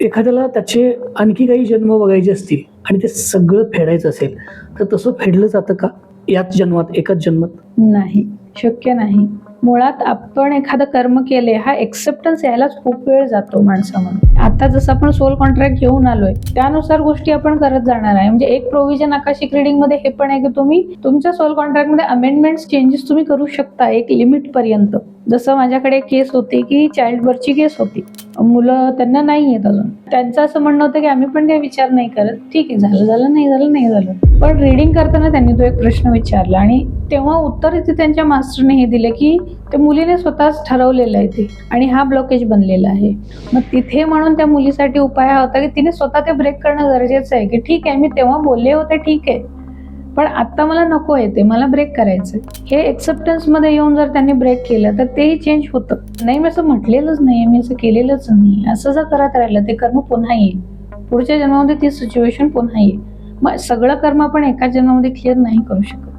एखाद्याला त्याचे आणखी काही जन्म बघायचे असतील आणि ते सगळं फेडायचं असेल तर तसं फेडलं जातं का? याच जन्मात एकाच जन्मात? नाही शक्य नाही. मुळात आपण एखादं कर्म केले हा एक्सेप्टन्स यायलाच खूप वेळ जातो माणसामध्ये आता जसं आपण सोल कॉन्ट्रॅक्ट घेऊन आलोय त्यानुसार गोष्टी आपण करत जाणार आहे. म्हणजे एक प्रोव्हिजन आकाशिक रिडिंगमध्ये हे पण आहे की तुम्ही तुमच्या सोल कॉन्ट्रॅक्टमध्ये अमेंडमेंट चेंजेस तुम्ही करू शकता एक लिमिट पर्यंत. जसं माझ्याकडे एक केस होती की चाइल्ड बर्थची केस होती. मुलं त्यांना नाही येत अजून. त्यांचं असं म्हणणं होतं की आम्ही पण काही विचार नाही करत. ठीक आहे झालं झालं नाही झालं नाही झालं. पण रिडिंग करताना त्यांनी तो एक प्रश्न विचारला आणि तेव्हा उत्तर इथे त्यांच्या मास्टरने हे दिले की त्या मुलीने स्वतःच ठरवलेलं आहे ते आणि हा ब्लॉकेज बनलेला आहे. मग तिथे म्हणून त्या मुलीसाठी उपाय हा होता की तिने स्वतः ते ब्रेक करणं गरजेचं आहे की ठीक आहे मी तेव्हा बोलले होते ठीक आहे. पण आत्ता मला नको आहे ते मला ब्रेक करायचं हे एक्सेप्टन्समध्ये येऊन जर त्यांनी ब्रेक केलं तर तेही चेंज होतं. नाही मी असं म्हटलेलंच नाही मी असं केलेलंच नाही. असं जर करत राहिलं ते कर्म पुन्हा येईल. पुढच्या जन्मामध्ये ती सिच्युएशन पुन्हा येईल. मग सगळं कर्म आपण एका जन्मामध्ये क्लिअर नाही करू शकत.